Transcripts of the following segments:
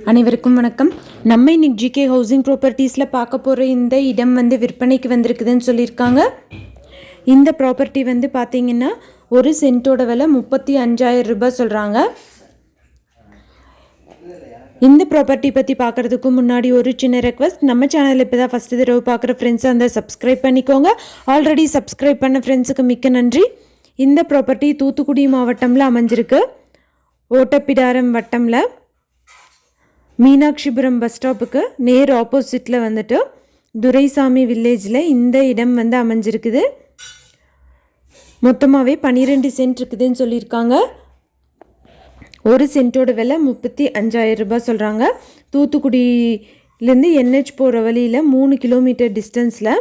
அனைவருக்கும் வணக்கம். நம்ம இன்னைக்கு ஜிகே ஹவுசிங் ப்ராப்பர்ட்டிஸில் பார்க்க போகிற இந்த இடம் வந்து விற்பனைக்கு வந்திருக்குதுன்னு சொல்லியிருக்காங்க. இந்த ப்ராப்பர்ட்டி வந்து பார்த்தீங்கன்னா ஒரு சென்ட்டோட விலை முப்பத்தி அஞ்சாயிரம் ரூபாய் சொல்கிறாங்க இந்த ப்ராப்பர்ட்டி பற்றி பார்க்குறதுக்கு முன்னாடி ஒரு சின்ன ரெக்வஸ்ட் நம்ம சேனலில் இப்போ தான் ஃபஸ்ட்டு தடவை பார்க்குற ஃப்ரெண்ட்ஸ் அந்த சப்ஸ்கிரைப் பண்ணிக்கோங்க. ஆல்ரெடி சப்ஸ்கிரைப் பண்ண ஃப்ரெண்ட்ஸுக்கு மிக்க நன்றி. இந்த ப்ராப்பர்ட்டி தூத்துக்குடி மாவட்டமில் அமைஞ்சிருக்கு. ஓட்டப்பிடாரம் வட்டமில். மீனாட்சிபுரம் பஸ் ஸ்டாப்புக்கு நேர் ஆப்போசிட்டில் வந்துட்டு துரைசாமி வில்லேஜில் இந்த இடம் வந்து அமைஞ்சிருக்குது. மொத்தமாகவே பன்னிரெண்டு சென்ட் இருக்குதுன்னு சொல்லியிருக்காங்க. ஒரு சென்ட்டோட விலை முப்பத்தி அஞ்சாயிரம் ரூபாய் சொல்கிறாங்க தூத்துக்குடியிலேருந்து என்ஹெச் போகிற வழியில் மூணு கிலோமீட்டர் டிஸ்டன்ஸில்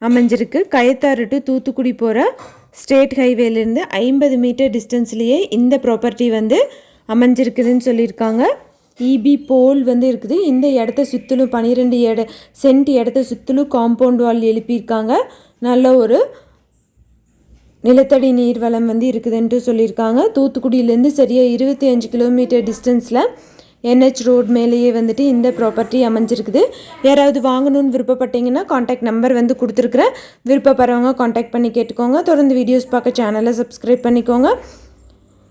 அமைஞ்சிருக்கு. கயத்தாறு டு தூத்துக்குடி போகிற ஸ்டேட் ஹைவேலேருந்து ஐம்பது மீட்டர் டிஸ்டன்ஸ்லேயே இந்த ப்ராப்பர்ட்டி வந்து அமைஞ்சிருக்குதுன்னு சொல்லியிருக்காங்க. இபி போல் வந்து இருக்குது. இந்த இடத்த சுற்றிலும் பன்னிரெண்டு இட சென்ட் இடத்த சுற்றிலும் காம்பவுண்ட் வால் எழுப்பியிருக்காங்க. நல்ல ஒரு நிலத்தடி நீர் வளம் வந்து இருக்குதுன்ட்டு சொல்லியிருக்காங்க. தூத்துக்குடியிலேருந்து சரியாக இருபத்தி அஞ்சு கிலோமீட்டர் டிஸ்டன்ஸில் என்ஹெச் ரோட் மேலேயே வந்துட்டு இந்த ப்ராப்பர்ட்டி அமைஞ்சிருக்குது. யாராவது வாங்கணும்னு விருப்பப்பட்டீங்கன்னா காண்டாக்ட் நம்பர் வந்து கொடுத்துருக்குறேன். விருப்பப்படுறவங்க காண்டாக்ட் பண்ணி கேட்டுக்கோங்க. தொடர்ந்து வீடியோஸ் பார்க்க சேனலை சப்ஸ்கிரைப் பண்ணிக்கோங்க.